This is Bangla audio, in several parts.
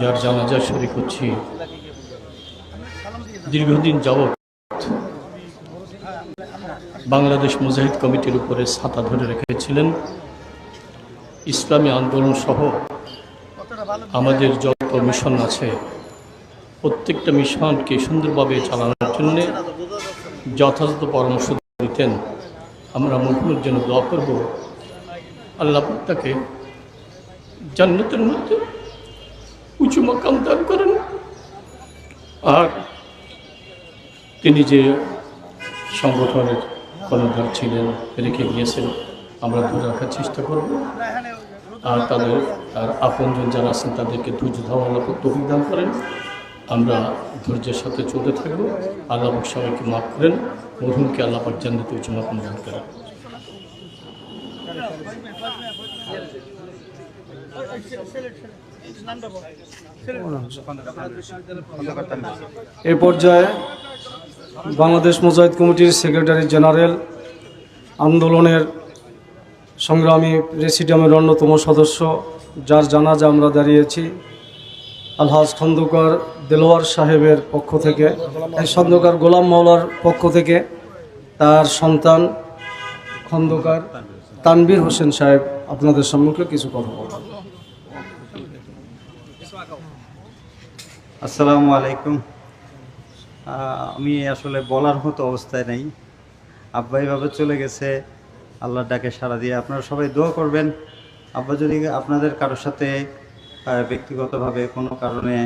যার জানাজা শরীক হচ্ছি, দীর্ঘদিন যাবৎ বাংলাদেশ মুজাহিদ কমিটির উপরে ছাতা ধরে রেখেছিলেন। ইসলামী আন্দোলন সহ আমাদের যত মিশন আছে, প্রত্যেকটা মিশনকে সুন্দরভাবে চালানোর জন্যে যথাযথ পরামর্শ দিতেন। আমরা মরহুমের জন্য দোয়া করব। আল্লাহ তাকে জান্নাতের মধ্যে উঁচু মকাম দান করেন। আর তিনি যে সংগঠনের কর্ণধার ছিলেন, রেখে গিয়েছেন, আমরা ধরে রাখার চেষ্টা করব। আর তাদের, আর আপনজন যারা আছেন, তাদেরকে ধৈর্য ধারণা তৌফিক দান করেন। আমরা ধৈর্যের সাথে চলতে থাকব। আল্লাহ সবাইকে মাফ করেন। মরহুমকে আল্লাহ পাক জান্নাতে উঁচু মাকাম দান করেন। এ পর্যায়ে বাংলাদেশ মুজাহিদ কমিটির সেক্রেটারি জেনারেল আন্দোলনের সংগ্রামী প্রেসিডিয়ামের অন্যতম সদস্য, যার জানাজা আমরা দাঁড়িয়েছি, আলহাজ খন্দকার দেলোয়ার সাহেবের পক্ষ থেকে। এই খন্দকার গোলাম মাওলার পক্ষ থেকে তার সন্তান খন্দকার তানবীর হোসেন সাহেব আপনাদের সম্মুখে কিছু কথা বলবেন আসসালামু আলাইকুম। আমি আসলে বলার মতো অবস্থায় নেই। আব্বা এইভাবে চলে গেছে, আল্লাহর ডাকে সাড়া দিয়ে আপনারা সবাই দোয়া করবেন। আব্বা যদি আপনাদের কারোর সাথে ব্যক্তিগতভাবে কোনো কারণে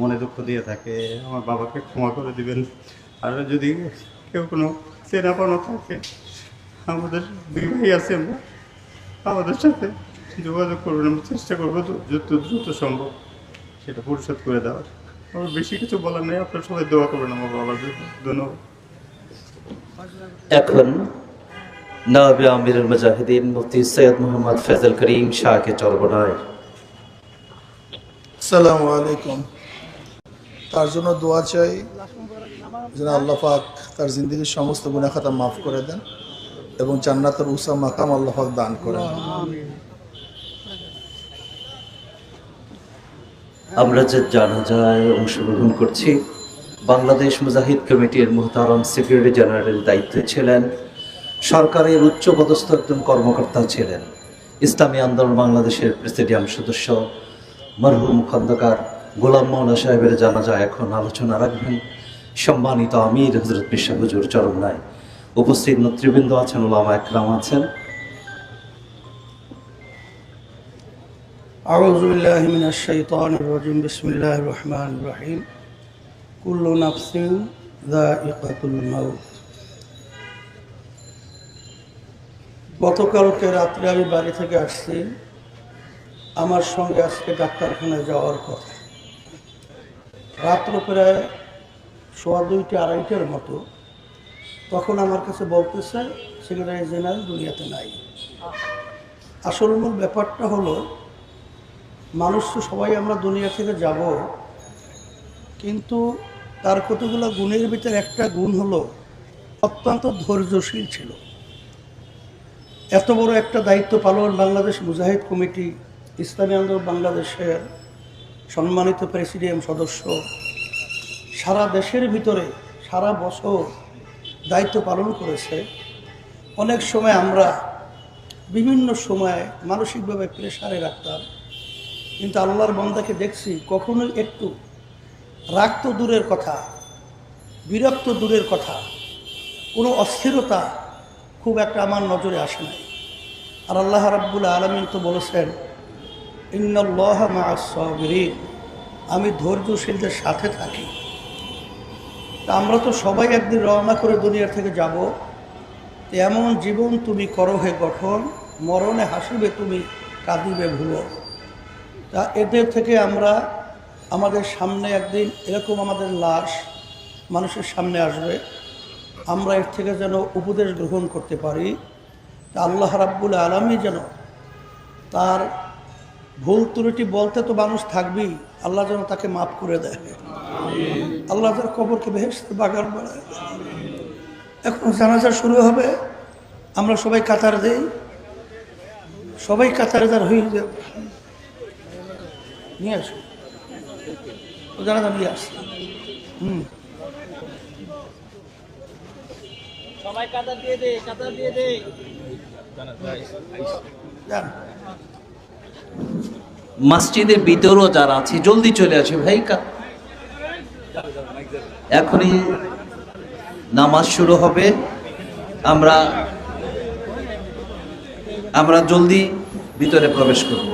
মনে দুঃখ দিয়ে থাকে, আমার বাবাকে ক্ষমা করে দিবেন। আর যদি কেউ কোনো চেনা পানো থাকে, আমাদের দুই ভাই আছে আমরা আমাদের সাথে যোগাযোগ করবেন চেষ্টা করব যত দ্রুত সম্ভব সেটা পরিশোধ করে দেওয়ার। আমার বেশি কিছু বলার নেই আপনারা সবাই দোয়া করবেন আমার বাবার জন্য ধন্যবাদ। এখন নবে আমিরুল মুজাহিদিন মুফতি সৈয়দ মোহাম্মদ ফেজল করিম শাহকে চরবনায় আসসালামু আলাইকুম। তার জন্য দোয়া চাই যেন আল্লাহ পাক তার জিন্দগির সমস্ত গুণাখাতা মাফ করে দেন এবং জান্নাতের উসা মাকাম আল্লাহ পাক দান করেন। আমরা যে জানাজায় অংশগ্রহণ করছি, বাংলাদেশ মুজাহিদ কমিটির মোহতারাম সেক্রেটারি জেনারেল দায়িত্বে ছিলেন, সরকারের উচ্চপদস্থ একজন কর্মকর্তা ছিলেন, ইসলামী আন্দোলন বাংলাদেশের প্রেসিডিয়াম সদস্য, মরহুম খন্দকার গোলাম মৌলা সাহেবের জানাজা এখন আলোচনা রাখবেন, সম্মানিত আমির হজরত মিশা হুজুর চরমনায় উপস্থিত নেতৃবৃন্দ আছেন ওলামা একরাম আছেন। أعوذ بالله من الشيطان الرجيم بسم الله الرحمن الرحيم كل نفس ذائقة الموت গতকালকে রাত্রে আমি বাড়ি থেকে আসছি আমার সঙ্গে আজকে ডাক্তারখানায় যাওয়ার কথা রাত্র প্রায় সোয়া দুইটা আড়াইটার মতো তখন আমার কাছে বলতেছে সেক্রেটারি জেনারেল দুনিয়াতে নাই আসল মূল ব্যাপারটা হলো মানুষ তো সবাই আমরা দুনিয়া থেকে যাব, কিন্তু তার কতগুলো গুণের ভিতরে একটা গুণ হলো, অত্যন্ত ধৈর্যশীল ছিল। এত বড় একটা দায়িত্ব পালন বাংলাদেশ মুজাহিদ কমিটি, ইসলামী আন্দোলন বাংলাদেশের সম্মানিত প্রেসিডিয়াম সদস্য, সারা দেশের ভিতরে সারা বছর দায়িত্ব পালন করেছে। অনেক সময় আমরা বিভিন্ন সময় মানসিকভাবে প্রেশারে রাখতাম। কিন্তু আল্লাহর বন্দাকে দেখছি কখনোই একটু রাগ তো দূরের কথা, বিরক্ত দূরের কথা, কোনো অস্থিরতা খুব একটা আমার নজরে আসে নাই। আর আল্লাহ রাব্বুল আলমিন তো বলেছেন, ইন্নল্লাহ মাসবিরিন আমি ধৈর্যশীলদের সাথে থাকি। তা আমরা তো সবাই একদিন রওনা করে দুনিয়ার থেকে যাব। এমন জীবন তুমি করো হে গঠন, মরণে হাসিবে তুমি, কাঁদিবে ভুলো। তা এদের থেকে আমরা আমাদের সামনে একদিন এরকম আমাদের লাশ মানুষের সামনে আসবে। আমরা এর থেকে যেন উপদেশ গ্রহণ করতে পারি। তা আল্লাহ রাব্বুল আলমী যেন তার ভুল ত্রুটি বলতে তো মানুষ থাকবেই আল্লাহ যেন তাকে মাফ করে দেয়। আল্লাহ তার কবরকে বেহেস্ত বাগান বাড়ায় এখন জানাজা শুরু হবে আমরা সবাই কাতার দেই। সবাই কাতারে তার হয়ে যাবে। নিয়ে আসো। ও জানাজা নিয়ে আসছে। হুম। যান মসজিদের ভিতরও যারা আছে জলদি চলে আসে ভাই কা- এখনই নামাজ শুরু হবে। আমরা আমরা জলদি ভিতরে প্রবেশ করব।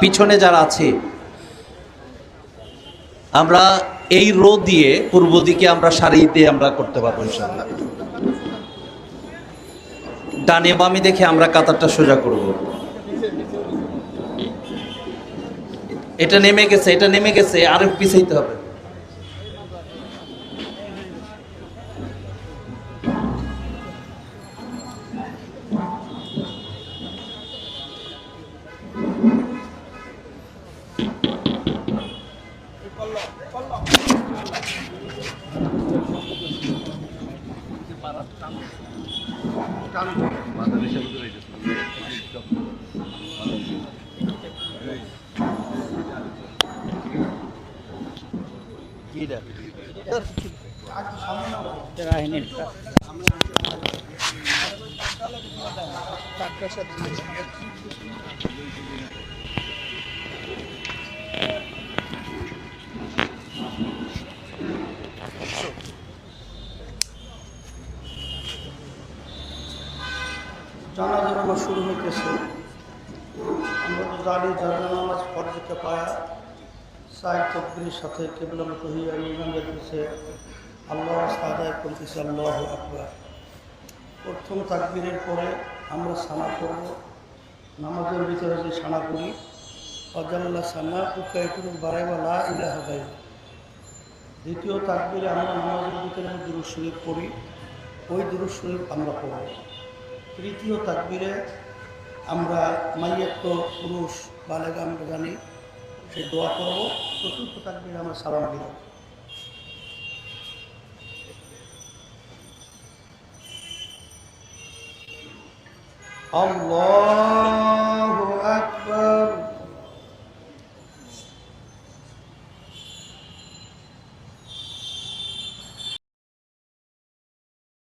পিছনে যারা আছে, আমরা এই রো দিয়ে পূর্ব দিকে আমরা সারিতে আমরা করতে পারব ইনশাল্লাহ ডানে বামে দেখে আমরা কাতারটা সোজা করব। এটা নেমে গেছে, এটা নেমে গেছে আরও পিছাইতে হবে। চালু চারটার সাথে জানাজা নামাজ শুরু হইতেছে। আমরা তো জানি জানা নামাজ ফরজকে পায়া সাইড তকবির সাথে কেবলামত হইয়া ইমামের পিছে আল্লাহ রাস্তা আদায় করতেছে আল্লাহ আকবার। প্রথম তাকবিরের পরে আমরা সানা করব। নামাজের ভিতরে যে সানা করি, অজাল্লা সানা বারাইবালা ইলাহা গাই দ্বিতীয় তাকবিরে আমরা নামাজের ভিতরে দুরুদ শরীফ পড়ি, ওই দুরুদ শরীফ আমরা পড়ব। তৃতীয় তাকবিরে আমরা মাইয়াত্ম পুরুষ বালেগা আমরা জানি, সে দোয়া করব। চতুর্থ তাকবিরে আমরা সালাম দিব। আকবার